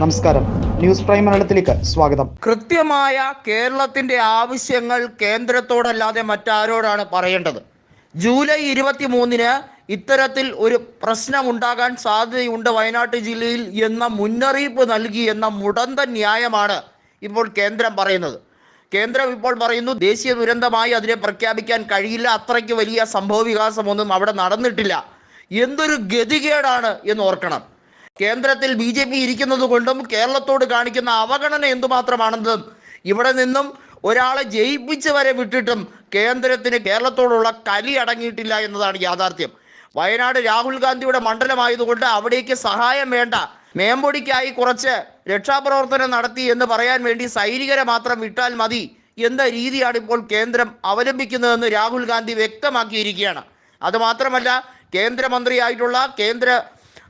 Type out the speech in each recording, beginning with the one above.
നമസ്കാരം. News prime മലയാളത്തിലേക്ക് സ്വാഗതം. കൃത്യമായ കേരളത്തിന്റെ ആവശ്യങ്ങൾ കേന്ദ്രത്തോടല്ലാതെ മറ്റാരോടാണ് പറയേണ്ടത്? ജൂലൈ ഇരുപത്തി മൂന്നിന് ഇത്തരത്തിൽ ഒരു പ്രശ്നമുണ്ടാകാൻ സാധ്യതയുണ്ട് വയനാട് ജില്ലയിൽ എന്ന മുന്നറിയിപ്പ് നൽകി എന്ന മുടന്ത ന്യായമാണ് ഇപ്പോൾ കേന്ദ്രം പറയുന്നത്. കേന്ദ്രം ഇപ്പോൾ പറയുന്നു ദേശീയ ദുരന്തമായി അതിനെ പ്രഖ്യാപിക്കാൻ കഴിയില്ല. അത്രയ്ക്ക് വലിയ സംഭവ വികാസമൊന്നും അവിടെ നടന്നിട്ടില്ല. എന്തൊരു ഗതികേടാണ് എന്ന് ഓർക്കണം. കേന്ദ്രത്തിൽ ബി ജെ പി ഇരിക്കുന്നത് കൊണ്ടും കേരളത്തോട് കാണിക്കുന്ന അവഗണന എന്തുമാത്രമാണെന്നും ഇവിടെ നിന്നും ഒരാളെ ജയിപ്പിച്ച് വരെ വിട്ടിട്ടും കേന്ദ്രത്തിന് കേരളത്തോടുള്ള കലി അടങ്ങിയിട്ടില്ല എന്നതാണ് യാഥാർത്ഥ്യം. വയനാട് രാഹുൽ ഗാന്ധിയുടെ മണ്ഡലമായതുകൊണ്ട് അവിടേക്ക് സഹായം വേണ്ട. മേമ്പൊടിക്കായി കുറച്ച് രക്ഷാപ്രവർത്തനം നടത്തി എന്ന് പറയാൻ വേണ്ടി സൈനികരെ മാത്രം വിട്ടാൽ മതി എന്ന രീതിയാണ് ഇപ്പോൾ കേന്ദ്രം അവലംബിക്കുന്നതെന്ന് രാഹുൽ ഗാന്ധി വ്യക്തമാക്കിയിരിക്കുകയാണ്. അതുമാത്രമല്ല കേന്ദ്രമന്ത്രിയായിട്ടുള്ള കേന്ദ്ര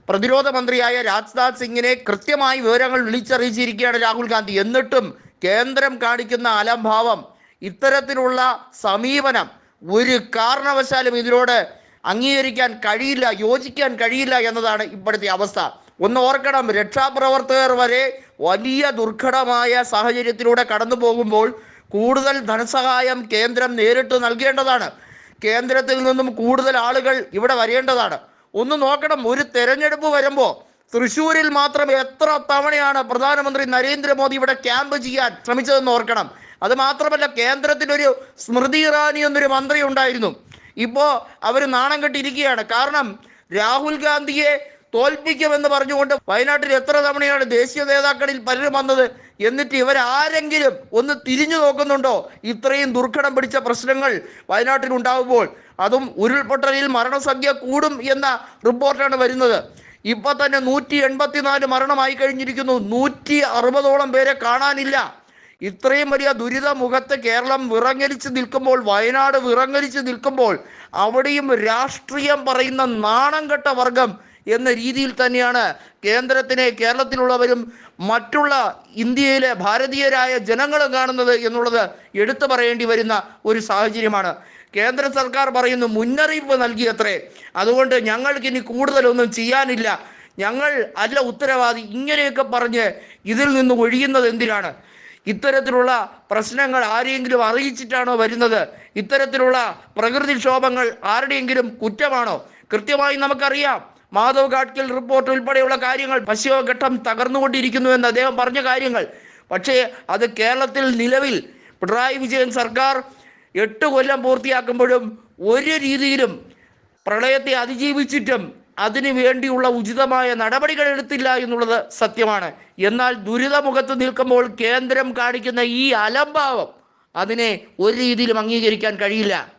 പ്രതിരോധ മന്ത്രിയായ രാജ്നാഥ് സിംഗിനെ കൃത്യമായി വിവരങ്ങൾ വിളിച്ചറിയിച്ചിരിക്കുകയാണ് രാഹുൽ ഗാന്ധി. എന്നിട്ടും കേന്ദ്രം കാണിക്കുന്ന അലംഭാവം ഇത്തരത്തിലുള്ള സമീപനം ഒരു കാരണവശാലും ഇതിനോട് അംഗീകരിക്കാൻ കഴിയില്ല യോജിക്കാൻ കഴിയില്ല എന്നതാണ് ഇപ്പോഴത്തെ അവസ്ഥ. ഒന്ന് ഓർക്കണം രക്ഷാപ്രവർത്തകർ വരെ വലിയ ദുർഘടമായ സാഹചര്യത്തിലൂടെ കടന്നു പോകുമ്പോൾ കൂടുതൽ ധനസഹായം കേന്ദ്രം നേരിട്ട് നൽകേണ്ടതാണ്. കേന്ദ്രത്തിൽ നിന്നും കൂടുതൽ ആളുകൾ ഇവിടെ വരേണ്ടതാണ്. ഒന്ന് നോക്കണം ഒരു തെരഞ്ഞെടുപ്പ് വരുമ്പോൾ തൃശ്ശൂരിൽ മാത്രം എത്ര തവണയാണ് പ്രധാനമന്ത്രി നരേന്ദ്രമോദി ഇവിടെ ക്യാമ്പ് ചെയ്യാൻ ശ്രമിച്ചതെന്ന് ഓർക്കണം. അത് മാത്രമല്ല കേന്ദ്രത്തിലൊരു സ്മൃതി ഇറാനി എന്നൊരു മന്ത്രി ഉണ്ടായിരുന്നു. ഇപ്പോൾ അവർ നാണം കെട്ടിയിരിക്കുകയാണ്. കാരണം രാഹുൽ ഗാന്ധിയെ തോൽപ്പിക്കുമെന്ന് പറഞ്ഞുകൊണ്ട് വയനാട്ടിൽ എത്ര തവണയാണ് ദേശീയ നേതാക്കളിൽ പലരും വന്നത് എന്നിട്ട് ഇവരാരെങ്കിലും ഒന്ന് തിരിഞ്ഞു നോക്കുന്നുണ്ടോ? ഇത്രയും ദുർഘടം പിടിച്ച പ്രശ്നങ്ങൾ വയനാട്ടിൽ ഉണ്ടാകുമ്പോൾ അതും ഉരുൾപൊട്ടലിൽ മരണസംഖ്യ കൂടും എന്ന റിപ്പോർട്ടാണ് വരുന്നത്. ഇപ്പൊ തന്നെ നൂറ്റി എൺപത്തിനാല് മരണമായി കഴിഞ്ഞിരിക്കുന്നു. നൂറ്റി അറുപതോളം പേരെ കാണാനില്ല. ഇത്രയും വലിയ ദുരിത മുഖത്ത് കേരളം വിറങ്ങലിച്ച് നിൽക്കുമ്പോൾ വയനാട് വിറങ്ങലിച്ച് നിൽക്കുമ്പോൾ അവിടെയും രാഷ്ട്രീയം പറയുന്ന നാണം കെട്ട വർഗം എന്ന രീതിയിൽ തന്നെയാണ് കേന്ദ്രത്തിനെ കേരളത്തിലുള്ളവരും മറ്റുള്ള ഇന്ത്യയിലെ ഭാരതീയരായ ജനങ്ങളും കാണുന്നത് എന്നുള്ളത് എടുത്തു പറയേണ്ടി വരുന്ന ഒരു സാഹചര്യമാണ്. കേന്ദ്ര സർക്കാർ പറയുന്നു മുന്നറിയിപ്പ് നൽകിയത്രേ. അതുകൊണ്ട് ഞങ്ങൾക്ക് ഇനി കൂടുതലൊന്നും ചെയ്യാനില്ല. ഞങ്ങൾ അല്ല ഉത്തരവാദി. ഇങ്ങനെയൊക്കെ പറഞ്ഞ് ഇതിൽ നിന്ന് ഒഴിയുന്നത് എന്തിനാണ്? ഇത്തരത്തിലുള്ള പ്രശ്നങ്ങൾ ആരെയെങ്കിലും അറിയിച്ചിട്ടാണോ വരുന്നത്? ഇത്തരത്തിലുള്ള പ്രകൃതിക്ഷോഭങ്ങൾ ആരുടെയെങ്കിലും കുറ്റമാണോ? കൃത്യമായി നമുക്കറിയാം. മാധവ് ഗാഡ്കിൽ റിപ്പോർട്ട് ഉൾപ്പെടെയുള്ള കാര്യങ്ങൾ പശ്ചിമഘട്ടം തകർന്നുകൊണ്ടിരിക്കുന്നു എന്ന് അദ്ദേഹം പറഞ്ഞ കാര്യങ്ങൾ. പക്ഷേ അത് കേരളത്തിൽ നിലവിൽ പിണറായി വിജയൻ സർക്കാർ എട്ട് കൊല്ലം പൂർത്തിയാക്കുമ്പോഴും ഒരു രീതിയിലും പ്രളയത്തെ അതിജീവിച്ചിട്ടും അതിനു വേണ്ടിയുള്ള ഉചിതമായ നടപടികൾ എടുത്തില്ല എന്നുള്ളത് സത്യമാണ്. എന്നാൽ ദുരിതമുഖത്ത് നിൽക്കുമ്പോൾ കേന്ദ്രം കാണിക്കുന്ന ഈ അലംഭാവം അതിനെ ഒരു രീതിയിലും അംഗീകരിക്കാൻ കഴിയില്ല.